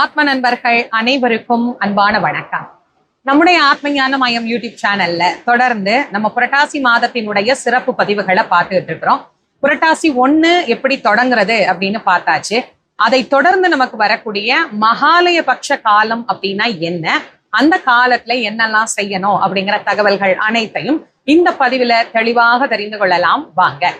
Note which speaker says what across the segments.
Speaker 1: ஆத்ம நண்பர்கள் அனைவருக்கும் அன்பான வணக்கம். நம்முடைய ஆத்மஞான மயம் யூடியூப் சேனல்ல தொடர்ந்து நம்ம புரட்டாசி மாதத்தினுடைய சிறப்பு பதிவுகளை பார்த்துட்டு இருக்கிறோம். புரட்டாசி ஒண்ணு எப்படி தொடங்குறது அப்படின்னு பார்த்தாச்சு. அதை தொடர்ந்து நமக்கு வரக்கூடிய மகாலய பட்ச காலம் அப்படின்னா என்ன? அந்த காலத்துல என்னெல்லாம் செய்யணும் அப்படிங்கிற தகவல்கள் அனைத்தையும் இந்த பதிவுல தெளிவாக தெரிந்து கொள்ளலாம். வாங்க.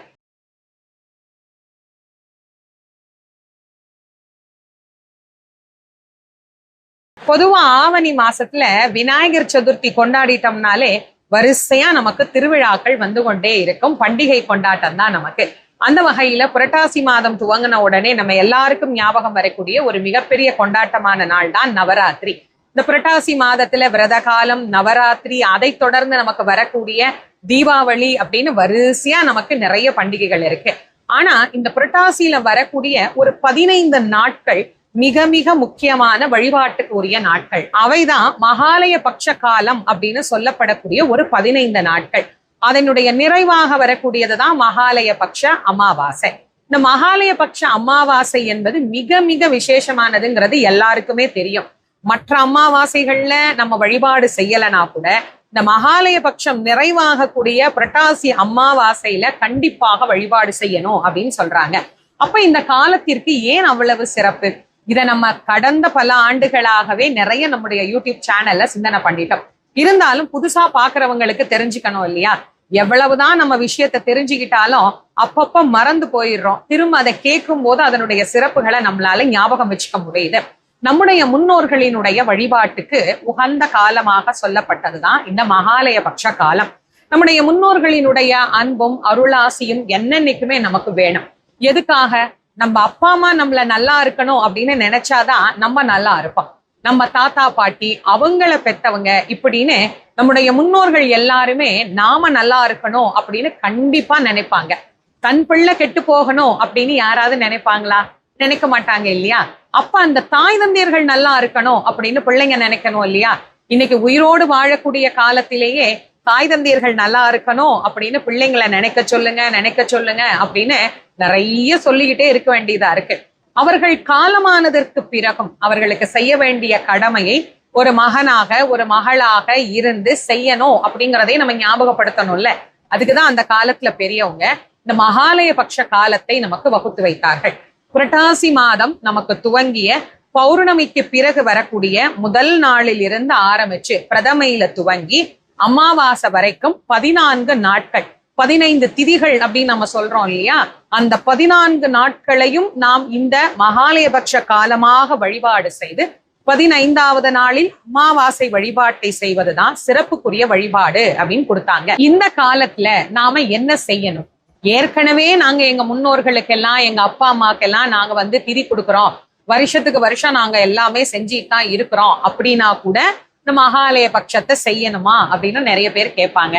Speaker 1: பொதுவா ஆவணி மாசத்துல விநாயகர் சதுர்த்தி கொண்டாடிட்டோம்னாலே வரிசையா நமக்கு திருவிழாக்கள் வந்து கொண்டே இருக்கும். பண்டிகை கொண்டாட்டம் தான் நமக்கு. அந்த வகையில புரட்டாசி மாதம் துவங்கின உடனே நம்ம எல்லாருக்கும் ஞாபகம் வரக்கூடிய ஒரு மிகப்பெரிய கொண்டாட்டமான நாள் தான் நவராத்திரி. இந்த புரட்டாசி மாதத்துல விரத காலம் நவராத்திரி அதை தொடர்ந்து நமக்கு வரக்கூடிய தீபாவளி அப்படின்னு வரிசையா நமக்கு நிறைய பண்டிகைகள் இருக்கு. ஆனா இந்த புரட்டாசியில வரக்கூடிய ஒரு பதினைந்து நாட்கள் மிக மிக முக்கியமான வழிபாட்டுக்கு உரிய நாட்கள். அவைதான் மகாலய பட்ச காலம் அப்படின்னு சொல்லப்படக்கூடிய ஒரு பதினைந்து நாட்கள். அதனுடைய நிறைவாக வரக்கூடியதுதான் மகாலய பட்ச அமாவாசை. இந்த மகாலய பட்ச அமாவாசை என்பது மிக மிக விசேஷமானதுங்கிறது எல்லாருக்குமே தெரியும். மற்ற அமாவாசைகள்ல நம்ம வழிபாடு செய்யலைனா கூட இந்த மகாலய பட்சம் நிறைவாகக்கூடிய புரட்டாசி அமாவாசையில கண்டிப்பாக வழிபாடு செய்யணும் அப்படின்னு சொல்றாங்க. அப்ப இந்த காலத்திற்கு ஏன் அவ்வளவு சிறப்பு? இதை நம்ம கடந்த பல ஆண்டுகளாகவே நிறைய நம்முடைய யூடியூப் சேனல்ல சிந்தனை பண்ணிட்டோம். இருந்தாலும் புதுசா பாக்குறவங்களுக்கு தெரிஞ்சுக்கணும் இல்லையா? எவ்வளவுதான் நம்ம விஷயத்த தெரிஞ்சுக்கிட்டாலும் அப்பப்ப மறந்து போயிடுறோம். திரும்ப அதை கேட்கும் போது அதனுடைய சிறப்புகளை நம்மளால ஞாபகம் வச்சுக்க முடியுது. நம்முடைய முன்னோர்களினுடைய வழிபாட்டுக்கு உகந்த காலமாக சொல்லப்பட்டதுதான் இந்த மகாலய பட்ச காலம். நம்முடைய முன்னோர்களினுடைய அன்பும் அருளாசியும் என்னென்னைக்குமே நமக்கு வேணும். எதுக்காக? நம்ம அப்பா அம்மா நம்மள நல்லா இருக்கணும் அப்படின்னு நினைச்சாதான் நம்ம நல்லா இருப்போம். நம்ம தாத்தா பாட்டி அவங்கள பெத்தவங்க இப்படின்னு நம்முடைய முன்னோர்கள் எல்லாருமே நாம நல்லா இருக்கணும் அப்படின்னு கண்டிப்பா நினைப்பாங்க. தன் பிள்ளை கெட்டு போகணும் அப்படின்னு யாராவது நினைப்பாங்களா? நினைக்க மாட்டாங்க இல்லையா? அப்ப அந்த தாய் தந்தையர்கள் நல்லா இருக்கணும் அப்படின்னு பிள்ளைங்க நினைக்கணும் இல்லையா? இன்னைக்கு உயிரோடு வாழக்கூடிய காலத்திலேயே தாய் தந்தையர்கள் நல்லா இருக்கணும் அப்படின்னு பிள்ளைங்களை நினைக்க சொல்லுங்க நினைக்க சொல்லுங்க அப்படின்னு நிறைய சொல்லிக்கிட்டே இருக்க வேண்டியதா இருக்கு. அவர்கள் காலமானதற்கு பிறகும் அவர்களுக்கு செய்ய வேண்டிய கடமையை ஒரு மகனாக ஒரு மகளாக இருந்து செய்யணும் அப்படிங்கிறதை நம்ம ஞாபகப்படுத்தணும்ல. அதுக்குதான் அந்த காலத்துல பெரியவங்க இந்த மகாலய பட்ச காலத்தை நமக்கு வகுத்து வைத்தார்கள். புரட்டாசி மாதம் நமக்கு துவங்கிய பௌர்ணமிக்கு பிறகு வரக்கூடிய முதல் நாளில் இருந்து ஆரம்பிச்சு பிரதமையில துவங்கி அமாவாசை வரைக்கும் பதினான்கு நாட்கள் பதினைந்து திதிகள் அப்படின்னு நம்ம சொல்றோம் இல்லையா? அந்த பதினான்கு நாட்களையும் நாம் இந்த மகாலயபட்ச காலமாக வழிபாடு செய்து பதினைந்தாவது நாளில் அமாவாசை வழிபாட்டை செய்வதுதான் சிறப்புக்குரிய வழிபாடு அப்படின்னு கொடுத்தாங்க. இந்த காலத்துல நாம என்ன செய்யணும்? ஏற்கனவே நாங்க எங்க முன்னோர்களுக்கெல்லாம் எங்க அப்பா அம்மாக்கெல்லாம் நாங்க வந்து திதி கொடுக்குறோம். வருஷத்துக்கு வருஷம் நாங்க எல்லாமே செஞ்சுட்டு தான் இருக்கிறோம். அப்படின்னா கூட இந்த மகாலய பட்சத்தை செய்யணுமா அப்படின்னு நிறைய பேர் கேட்பாங்க.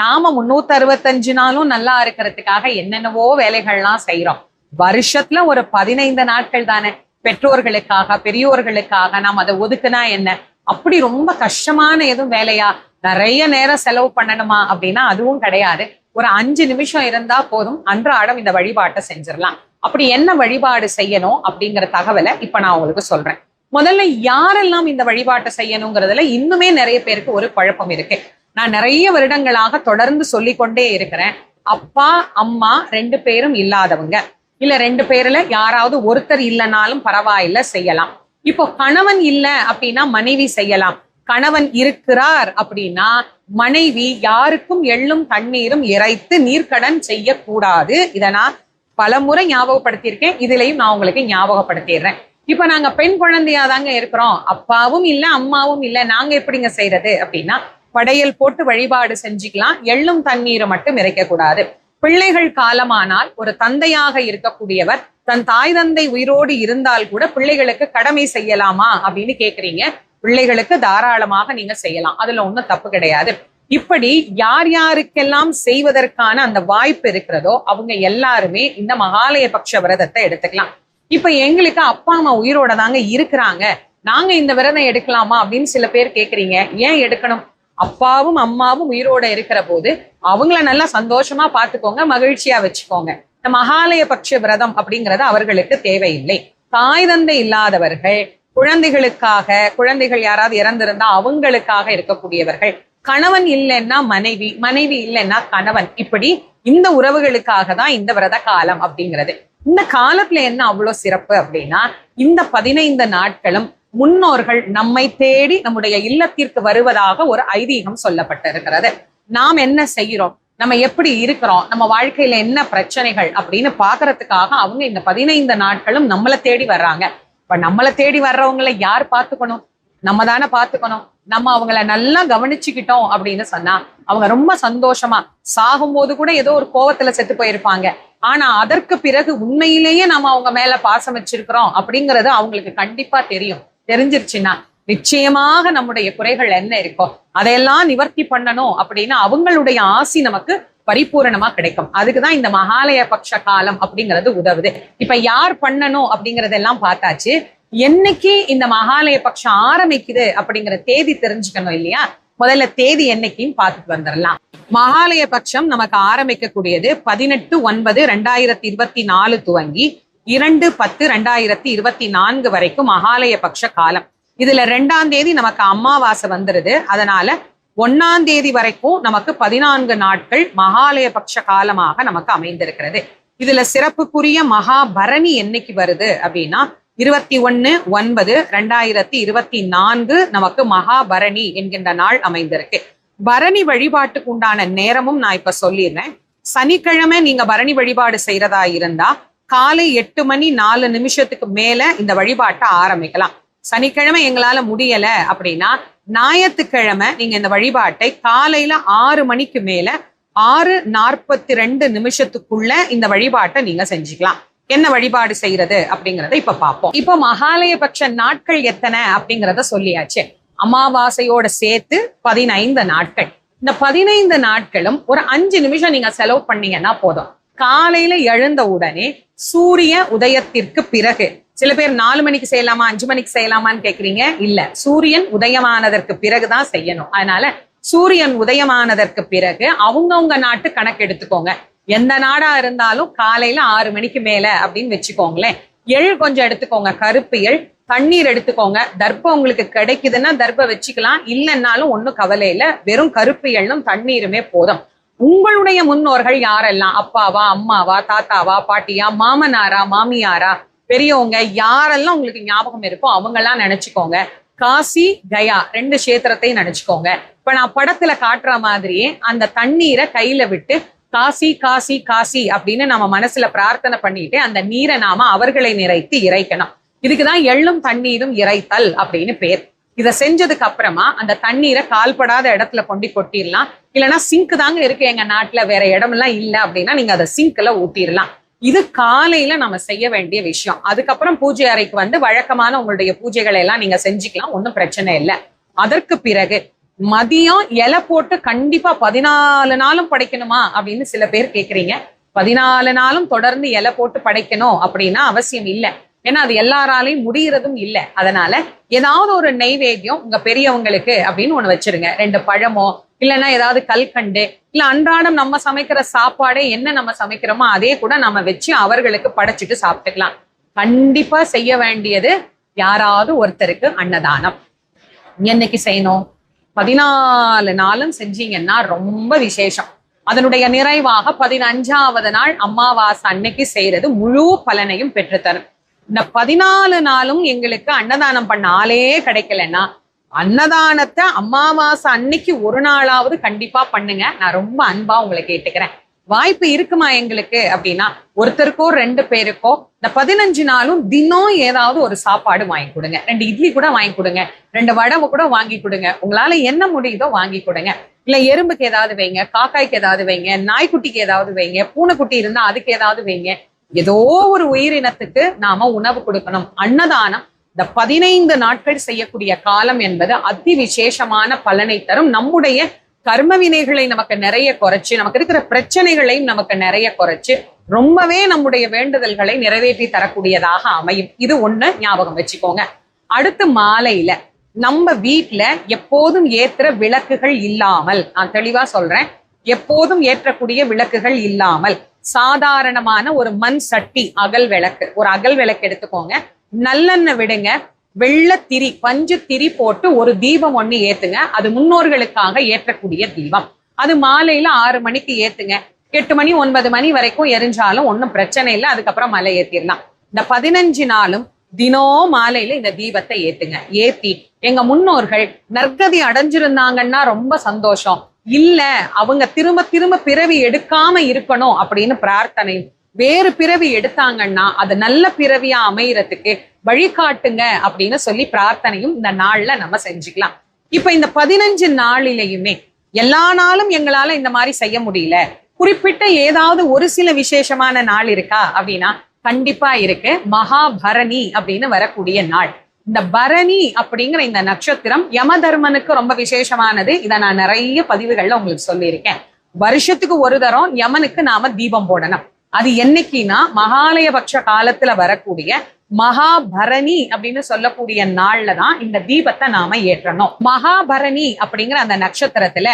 Speaker 1: நாம முன்னூத்தி அறுபத்தஞ்சு நாளும் நல்லா இருக்கிறதுக்காக என்னென்னவோ வேலைகள்லாம் செய்யறோம் வருஷத்துல ஒரு பதினைந்து நாட்கள் தானே. பெற்றோர்களுக்காக பெரியோர்களுக்காக நாம் அதை ஒதுக்குனா என்ன? அப்படி ரொம்ப கஷ்டமான எதுவும் வேலையா? நிறைய நேரம் செலவு பண்ணணுமா அப்படின்னா அதுவும் கிடையாது. ஒரு அஞ்சு நிமிஷம் இருந்தா போதும். அன்றாடம் இந்த வழிபாட்டை செஞ்சிடலாம். அப்படி என்ன வழிபாடு செய்யணும் அப்படிங்கிற தகவலை இப்ப நான் உங்களுக்கு சொல்றேன். முதல்ல யாரெல்லாம் இந்த வழிபாட்டை செய்யணுங்கிறதுல இன்னுமே நிறைய பேருக்கு ஒரு குழப்பம் இருக்கு. நான் நிறைய வருடங்களாக தொடர்ந்து சொல்லிக்கொண்டே இருக்கிறேன். அப்பா அம்மா ரெண்டு பேரும் இல்லாதவங்க. இல்ல ரெண்டு பேர்ல யாராவது ஒருத்தர் இல்லைனாலும் பரவாயில்ல செய்யலாம். இப்போ கணவன் இல்லை அப்படின்னா மனைவி செய்யலாம். கணவன் இருக்கிறார் அப்படின்னா மனைவி யாருக்கும் எள்ளும் தண்ணீரும் இறைத்து நீர்க்கடன் செய்யக்கூடாது. இதை நான் பலமுறை ஞாபகப்படுத்தியிருக்கேன். இதுலயும் நான் உங்களுக்கு ஞாபகப்படுத்திடுறேன். இப்ப நாங்க பெண் குழந்தையா தாங்க இருக்கிறோம். அப்பாவும் இல்ல அம்மாவும் இல்ல. நாங்க எப்படிங்க செய்யறது அப்படின்னா படையல் போட்டு வழிபாடு செஞ்சுக்கலாம். எள்ளும் தண்ணீரை மட்டும் இறைக்க கூடாது. பிள்ளைகள் காலமானால் ஒரு தந்தையாக இருக்கக்கூடியவர் தன் தாய் தந்தை உயிரோடு இருந்தால் கூட பிள்ளைகளுக்கு கடமை செய்யலாமா அப்படின்னு கேக்குறீங்க. பிள்ளைகளுக்கு தாராளமாக நீங்க செய்யலாம். அதுல ஒண்ணும் தப்பு கிடையாது. இப்படி யார் யாருக்கெல்லாம் செய்வதற்கான அந்த வாய்ப்பு இருக்கிறதோ அவங்க எல்லாருமே இந்த மகாலய பட்ச விரதத்தை எடுத்துக்கலாம். இப்ப எங்களுக்கு அப்பா அம்மா உயிரோட தாங்க இருக்கிறாங்க. நாங்க இந்த விரதம் எடுக்கலாமா அப்படின்னு சில பேர் கேக்குறீங்க. ஏன் எடுக்கணும்? அப்பாவும் அம்மாவும் உயிரோட இருக்கிற போது அவங்கள நல்லா சந்தோஷமா பார்த்துக்கோங்க மகிழ்ச்சியா வச்சுக்கோங்க. இந்த மகாலய பட்ச விரதம் அப்படிங்கிறது அவர்களுக்கு தேவையில்லை. தாய் தந்தை இல்லாதவர்கள் குழந்தைகளுக்காக குழந்தைகள் யாராவது இறந்திருந்தா அவங்களுக்காக இருக்கக்கூடியவர்கள். கணவன் இல்லைன்னா மனைவி மனைவி இல்லைன்னா கணவன். இப்படி இந்த உறவுகளுக்காக தான் இந்த விரத காலம் அப்படிங்கிறது. இந்த காலத்துல என்ன அவ்வளவு சிறப்பு அப்படின்னா இந்த பதினைந்து நாட்களும் முன்னோர்கள் நம்மை தேடி நம்முடைய இல்லத்திற்கு வருவதாக ஒரு ஐதீகம் சொல்லப்பட்டிருக்கிறது. நாம் என்ன செய்கிறோம்? நம்ம எப்படி இருக்கிறோம்? நம்ம வாழ்க்கையில என்ன பிரச்சனைகள் அப்படின்னு பாக்குறதுக்காக அவங்க இந்த பதினைந்து நாட்களும் நம்மளை தேடி வர்றாங்க. இப்ப நம்மளை தேடி வர்றவங்களை யார் பார்த்துக்கணும்? நம்ம தானே பார்த்துக்கணும். நம்ம அவங்கள நல்லா கவனிச்சுக்கிட்டோம் அப்படின்னு சொன்னா அவங்க ரொம்ப சந்தோஷமா சாகும்போது கூட ஏதோ ஒரு கோவத்துல செத்து போயிருப்பாங்க. ஆனா அதற்கு பிறகு உண்மையிலேயே நம்ம அவங்க மேல பாசம் வச்சிருக்கிறோம் அப்படிங்கறது அவங்களுக்கு கண்டிப்பா தெரியும். தெரிஞ்சிருச்சுன்னா நிச்சயமாக நம்முடைய குறைகள் என்ன இருக்கோ அதையெல்லாம் நிவர்த்தி பண்ணணும் அப்படின்னு அவங்களுடைய ஆசி நமக்கு பரிபூரணமா கிடைக்கும். அதுக்குதான் இந்த மகாலய பக்ஷ காலம் அப்படிங்கிறது உதவுது. இப்ப யார் பண்ணணும் அப்படிங்கறதெல்லாம் பார்த்தாச்சு. என்னைக்கு இந்த மகாலய பட்சம் ஆரம்பிக்குது அப்படிங்கிற தேதி தெரிஞ்சுக்கணும் இல்லையா? முதல்ல தேதி என்னைக்குன்னு பார்த்துட்டு வந்துடலாம். மகாலய பட்சம் நமக்கு ஆரம்பிக்கக்கூடியது பதினெட்டு ஒன்பது ரெண்டாயிரத்தி இருபத்தி நாலு துவங்கி இரண்டு பத்து ரெண்டாயிரத்தி இருபத்தி நான்கு வரைக்கும் மகாலய பட்ச காலம். இதுல ரெண்டாம் தேதி நமக்கு அமாவாசை வந்துருது. அதனால ஒன்னாம் தேதி வரைக்கும் நமக்கு பதினான்கு நாட்கள் மகாலய பட்ச காலமாக நமக்கு அமைந்திருக்கிறது. இதுல சிறப்புக்குரிய மகாபரணி என்னைக்கு வருது அப்படின்னா இருபத்தி ஒன்று ஒன்பது ரெண்டாயிரத்தி இருபத்தி நான்கு நமக்கு மகாபரணி என்கின்ற நாள் அமைந்திருக்கு. பரணி வழிபாட்டுக்கு உண்டான நேரமும் நான் இப்ப சொல்லிடுறேன். சனிக்கிழமை நீங்க பரணி வழிபாடு செய்யறதா இருந்தா காலை எட்டு மணி நாலு நிமிஷத்துக்கு மேல இந்த வழிபாட்டை ஆரம்பிக்கலாம். சனிக்கிழமை எங்களால முடியல அப்படின்னா ஞாயிற்றுக்கிழமை நீங்க இந்த வழிபாட்டை காலையில ஆறு மணிக்கு மேல ஆறு நாற்பத்தி ரெண்டு நிமிஷத்துக்குள்ள இந்த வழிபாட்டை நீங்க செஞ்சுக்கலாம். என்ன வழிபாடு செய்யறது அப்படிங்கறத இப்ப பார்ப்போம். இப்ப மகாலயபட்ச நாட்கள் எத்தனை அப்படிங்கறத சொல்லியாச்சு. அமாவாசையோட சேர்த்து பதினைந்து நாட்கள். இந்த பதினைந்து நாட்களும் ஒரு அஞ்சு நிமிஷம் நீங்க செலவு பண்ணீங்கன்னா போதும். காலையில எழுந்த உடனே சூரிய உதயத்திற்கு பிறகு சில பேர் நாலு மணிக்கு செய்யலாமா அஞ்சு மணிக்கு செய்யலாமான்னு கேக்குறீங்க? இல்ல சூரியன் உதயமானதற்கு பிறகுதான் செய்யணும். அதனால சூரியன் உதயமானதற்கு பிறகு அவங்கவுங்க நாட்டு கணக்கு எடுத்துக்கோங்க. எந்த நாடா இருந்தாலும் காலையில ஆறு மணிக்கு மேல அப்படின்னு வச்சுக்கோங்களேன். எள் கொஞ்சம் எடுத்துக்கோங்க கருப்பு எள். தண்ணீர் எடுத்துக்கோங்க. தர்ப்பம் உங்களுக்கு கிடைக்குதுன்னா தர்ப்ப வச்சுக்கலாம். இல்லைன்னாலும் ஒன்றும் கவலை இல்லை. வெறும் கருப்பு எள்ளும் தண்ணீருமே போதும். உங்களுடைய முன்னோர்கள் யாரெல்லாம்? அப்பாவா அம்மாவா தாத்தாவா பாட்டியா மாமனாரா மாமியாரா? பெரியவங்க யாரெல்லாம் உங்களுக்கு ஞாபகம் இருக்கோ அவங்கெல்லாம் நினைச்சுக்கோங்க. காசி கயா ரெண்டு கஷேத்திரத்தையும் நினைச்சுக்கோங்க. இப்ப நான் படத்துல காட்டுற மாதிரியே அந்த தண்ணீரை கையில விட்டு காசி காசி காசி அப்படின்னு நம்ம மனசுல பிரார்த்தனை பண்ணிட்டு அந்த நீரை நாம அவர்களை நிறைத்து இறைக்கணும். இதுக்குதான் எள்ளும் தண்ணீரும் இறைத்தல் அப்படின்னு பேர். இதை செஞ்சதுக்கு அப்புறமா அந்த தண்ணீரை கால்படாத இடத்துல கொண்டு கொட்டிடலாம். இல்லைன்னா சிங்க் தாங்க இருக்கு எங்க நாட்டுல வேற இடமெல்லாம் இல்லை அப்படின்னா நீங்க அதை சிங்க்ல ஊட்டிடலாம் இது காலையில நம்ம செய்ய வேண்டிய விஷயம். அதுக்கப்புறம் பூஜை அறைக்கு வந்து வழக்கமான உங்களுடைய பூஜைகளை எல்லாம் நீங்க செஞ்சுக்கலாம் ஒன்றும் பிரச்சனை இல்லை. அதற்கு பிறகு மதியம் இலை போட்டு கண்டிப்பா பதினாலு நாளும் படைக்கணுமா அப்படின்னு சில பேர் கேக்குறீங்க. பதினாலு நாளும் தொடர்ந்து இலை போட்டு படைக்கணும் அப்படின்னா அவசியம் இல்லை. ஏன்னா அது எல்லாராலையும் முடியறதும் இல்லை. அதனால ஏதாவது ஒரு நெய்வேத்தியம் உங்க பெரியவங்களுக்கு அப்படின்னு ஒண்ணு வச்சிருங்க. ரெண்டு பழமோ இல்லைன்னா ஏதாவது கல்கண்டு இல்ல அன்றாடம் நம்ம சமைக்கிற சாப்பாடே என்ன நம்ம சமைக்கிறோமோ அதே கூட நம்ம வச்சு அவர்களுக்கு படைச்சிட்டு சாப்பிட்டுக்கலாம். கண்டிப்பா செய்ய வேண்டியது யாராவது ஒருத்தருக்கு அன்னதானம். என்னைக்கு செய்யணும்? பதினாலு நாளும் செஞ்சீங்கன்னா ரொம்ப விசேஷம். அதனுடைய நிறைவாக பதினஞ்சாவது நாள் அமாவாசை அன்னைக்கு செய்யறது முழு பலனையும் பெற்றுத்தரும். இந்த பதினாலு நாளும் எங்களுக்கு அன்னதானம் பண்ண ஆளே கிடைக்கலன்னா அன்னதானத்தை அமாவாசை அன்னைக்கு ஒரு நாளாவது கண்டிப்பா பண்ணுங்க. நான் ரொம்ப அன்பா உங்களை கேட்டுக்கிறேன். வாய்ப்பு இருக்குமா எங்களுக்கு? அப்படின்னா ஒருத்தருக்கோ ரெண்டு பேருக்கோ இந்த பதினஞ்சு நாளும் தினம் ஏதாவது ஒரு சாப்பாடு வாங்கி கொடுங்க. ரெண்டு இட்லி கூட வாங்கி கொடுங்க. ரெண்டு வடவை கூட வாங்கி கொடுங்க. உங்களால என்ன முடியுதோ வாங்கி கொடுங்க. இல்ல எறும்புக்கு ஏதாவது வைங்க காக்காய்க்கு ஏதாவது வைங்க நாய்க்குட்டிக்கு ஏதாவது வைங்க பூனைக்குட்டி இருந்தா அதுக்கு ஏதாவது வைங்க. ஏதோ ஒரு உயிரினத்துக்கு நாம உணவு கொடுக்கணும். அன்னதானம் இந்த பதினைந்து நாட்கள் செய்யக்கூடிய காலம் என்பது அதி விசேஷமான பலனை தரும். நம்முடைய கர்ம வினைகளை நமக்கு நிறைய குறைச்சு நமக்கு இருக்கிற பிரச்சனைகளையும் நமக்கு நிறைய குறைச்சு ரொம்பவே நம்முடைய வேண்டுதல்களை நிறைவேற்றி தரக்கூடியதாக அமையும். இது ஒண்ணு ஞாபகம் வச்சுக்கோங்க. அடுத்து மாலையில நம்ம வீட்டுல எப்போதும் ஏத்துற விளக்குகள் இல்லாமல் நான் தெளிவா சொல்றேன் எப்போதும் ஏற்றக்கூடிய விளக்குகள் இல்லாமல் சாதாரணமான ஒரு மண் சட்டி அகல் விளக்கு ஒரு அகல் விளக்கு எடுத்துக்கோங்க நல்லெண்ணெய் விடுங்க வெள்ளை திரி பஞ்சு திரி போட்டு ஒரு தீபம் ஒண்ணு ஏத்துங்க. அது முன்னோர்களுக்காக ஏற்றக்கூடிய தீபம். அது மாலையில ஆறு மணிக்கு ஏத்துங்க. எட்டு மணி ஒன்பது மணி வரைக்கும் எரிஞ்சாலும் ஒன்றும் பிரச்சனை இல்லை. அதுக்கப்புறம் மலை ஏத்திடலாம். இந்த பதினஞ்சு நாளும் தினம் மாலையில இந்த தீபத்தை ஏத்துங்க. ஏத்தி எங்க முன்னோர்கள் நற்கதி அடைஞ்சிருந்தாங்கன்னா ரொம்ப சந்தோஷம். இல்ல அவங்க திரும்ப திரும்ப பிறவி எடுக்காம இருக்கணும் அப்படின்னு பிரார்த்தனை வேறு பிறவி எடுத்தாங்கன்னா அது நல்ல பிறவியா அமையறதுக்கு வழிகாட்டுங்க அப்படின்னு சொல்லி பிரார்த்தனையும் இந்த நாள்ல நம்ம செஞ்சுக்கலாம். இப்ப இந்த பதினஞ்சு நாளிலையுமே எல்லா நாளும் எங்களால இந்த மாதிரி செய்ய முடியல. குறிப்பிட்ட ஏதாவது ஒரு சில விசேஷமான நாள் இருக்கா அப்படின்னா கண்டிப்பா இருக்கு. மகாபரணி அப்படின்னு வரக்கூடிய நாள். இந்த பரணி அப்படிங்கிற இந்த நட்சத்திரம் யம தர்மனுக்கு ரொம்ப விசேஷமானது. இதை நான் நிறைய பதிவுகள்ல உங்களுக்கு சொல்லியிருக்கேன். வருஷத்துக்கு ஒரு தரம் யமனுக்கு நாம தீபம் போடணும். அது என்னைக்குன்னா மகாலயபக்ஷ காலத்துல வரக்கூடிய மகாபரணி அப்படின்னு சொல்லக்கூடிய நாள்ல தான் இந்த தீபத்தை நாம ஏற்றணும். மகாபரணி அப்படிங்கிற அந்த நட்சத்திரத்துல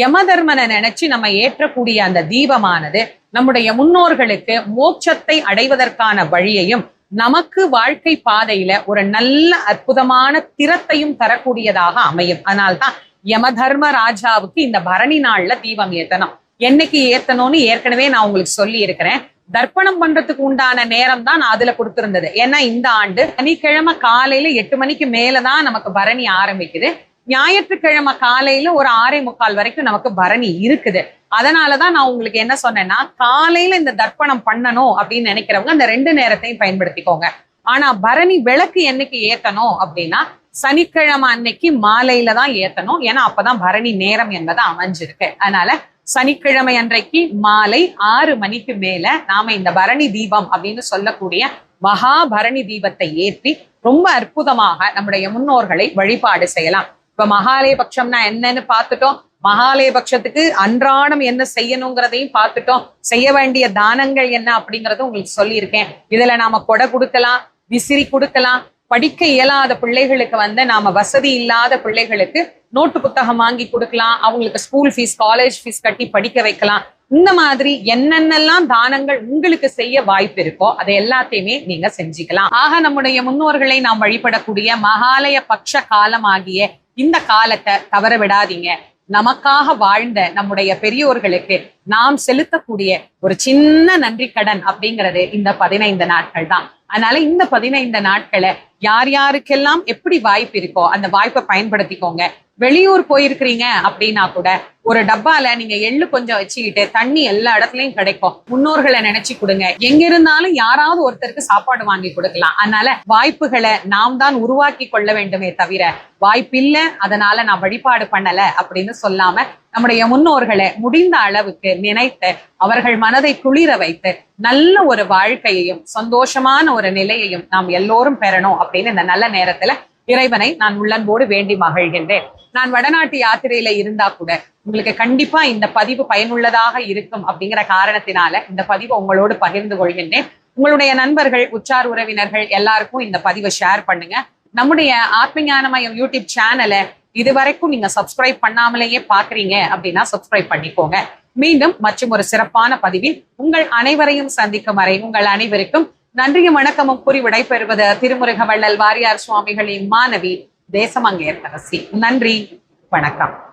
Speaker 1: யமதர்மனை நினைச்சு நம்ம ஏற்றக்கூடிய அந்த தீபமானது நம்முடைய முன்னோர்களுக்கு மோட்சத்தை அடைவதற்கான வழியையும் நமக்கு வாழ்க்கை பாதையில ஒரு நல்ல அற்புதமான திறத்தையும் தரக்கூடியதாக அமையும். அதனால்தான் யமதர்ம ராஜாவுக்கு இந்த பரணி நாள்ல தீபம் ஏத்தணும். என்னைக்கு ஏத்தணும்னு ஏற்கனவே நான் உங்களுக்கு சொல்லி இருக்கிறேன் தர்ப்பணம் பண்றதுக்கு உண்டான நேரம் தான் நான் அதுல கொடுத்திருந்தது. ஏன்னா இந்த ஆண்டு சனிக்கிழமை காலையில எட்டு மணிக்கு மேலதான் நமக்கு பரணி ஆரம்பிக்குது. ஞாயிற்றுக்கிழமை காலையில ஒரு ஆறே முக்கால் வரைக்கும் நமக்கு பரணி இருக்குது. அதனாலதான் நான் உங்களுக்கு என்ன சொன்னேன்னா காலையில இந்த தர்ப்பணம் பண்ணணும் அப்படின்னு நினைக்கிறவங்க அந்த ரெண்டு நேரத்தையும் பயன்படுத்திக்கோங்க. ஆனா பரணி விளக்கு என்னைக்கு ஏத்தணும் அப்படின்னா சனிக்கிழமை அன்னைக்கு மாலையில தான் ஏத்தணும். ஏன்னா அப்பதான் பரணி நேரம் என்பது அமைஞ்சிருக்கு. அதனால சனிக்கிழமை அன்றைக்கு மாலை ஆறு மணிக்கு மேல நாம இந்த பரணி தீபம் அப்படின்னு சொல்லக்கூடிய மகா பரணி தீபத்தை ஏற்றி ரொம்ப அற்புதமாக நம்முடைய முன்னோர்களை வழிபாடு செய்யலாம். இப்ப மகாலயபக்ஷம்னா என்னன்னு பார்த்துட்டோம். மகாலயபக்ஷத்துக்கு அன்றாடம் என்ன செய்யணுங்கிறதையும் பார்த்துட்டோம். செய்ய வேண்டிய தானங்கள் என்ன அப்படிங்கறதும் உங்களுக்கு சொல்லியிருக்கேன். இதுல நாம கொடை கொடுக்கலாம் விசிறி கொடுக்கலாம் படிக்க இயலாத பிள்ளைகளுக்கு வந்து நாம வசதி இல்லாத பிள்ளைகளுக்கு நோட்டு புத்தகம் வாங்கி கொடுக்கலாம். அவங்களுக்கு ஸ்கூல் ஃபீஸ் காலேஜ் ஃபீஸ் கட்டி படிக்க வைக்கலாம். இந்த மாதிரி என்னென்னலாம் தானங்கள் உங்களுக்கு செய்ய வாய்ப்பு இருக்கோ அதை எல்லாத்தையுமே நீங்க செஞ்சுக்கலாம். ஆக நம்முடைய முன்னோர்களை நாம் வழிபடக்கூடிய மகாலய பட்ச காலமாகிய இந்த காலத்தை தவற விடாதீங்க. நமக்காக வாழ்ந்த நம்முடைய பெரியோர்களுக்கு நாம் செலுத்தக்கூடிய ஒரு சின்ன நன்றி கடன் அப்படிங்கிறது இந்த பதினைந்து நாட்கள் தான். அதனால இந்த பதினைந்து நாட்களை யார் யாருக்கெல்லாம் எப்படி வாய்ப்பு இருக்கோ அந்த வாய்ப்பை பயன்படுத்திக்கோங்க. வெளியூர் போயிருக்கிறீங்க அப்படின்னா கூட ஒரு டப்பால நீங்க எள்ளு கொஞ்சம் வச்சுக்கிட்டு தண்ணி எல்லா இடத்துலயும் கிடைக்கும். முன்னோர்களை நினைச்சு கொடுங்க. எங்க இருந்தாலும் யாராவது ஒருத்தருக்கு சாப்பாடு வாங்கி கொடுக்கலாம். அதனால வாய்ப்புகளை நாம் தான் உருவாக்கி கொள்ள வேண்டுமே தவிர வாய்ப்பில்ல அதனால நான் வழிபாடு பண்ணல அப்படின்னு சொல்லாம நம்முடைய முன்னோர்களை முடிந்த அளவுக்கு நினைத்து அவர்கள் மனதை குளிர வைத்து நல்ல ஒரு வாழ்க்கையையும் சந்தோஷமான ஒரு நிலையையும் நாம் எல்லோரும் பெறணும் அப்படின்னு இந்த நல்ல நேரத்துல இறைவனை நான் உள்ளன்போடு வேண்டி மகிழ்கின்றேன். நான் வடநாட்டு யாத்திரையில இருந்தா கூட உங்களுக்கு கண்டிப்பா இந்த பதிவு பயனுள்ளதாக இருக்கும் அப்படிங்கிற காரணத்தினால இந்த பதிவை உங்களோடு பகிர்ந்து கொள்கின்றேன். உங்களுடைய நண்பர்கள் உச்சார் உறவினர்கள் எல்லாருக்கும் இந்த பதிவை ஷேர் பண்ணுங்க. நம்முடைய ஆத்மஞானமயம் யூடியூப் சேனலை இதுவரைக்கும் நீங்க சப்ஸ்கிரைப் பண்ணாமலேயே பாக்குறீங்க அப்படின்னா சப்ஸ்கிரைப் பண்ணிக்கோங்க. மீண்டும் மற்றும் ஒரு சிறப்பான பதிவில் உங்கள் அனைவரையும் சந்திக்கும் வரை உங்கள் அனைவருக்கும் நன்றியும் வணக்கமும் கூறி விடைபெறுவது திருமுருக வள்ளல் வாரியார் சுவாமிகளின் மாணவி தேசமங்கையர் நன்றி வணக்கம்.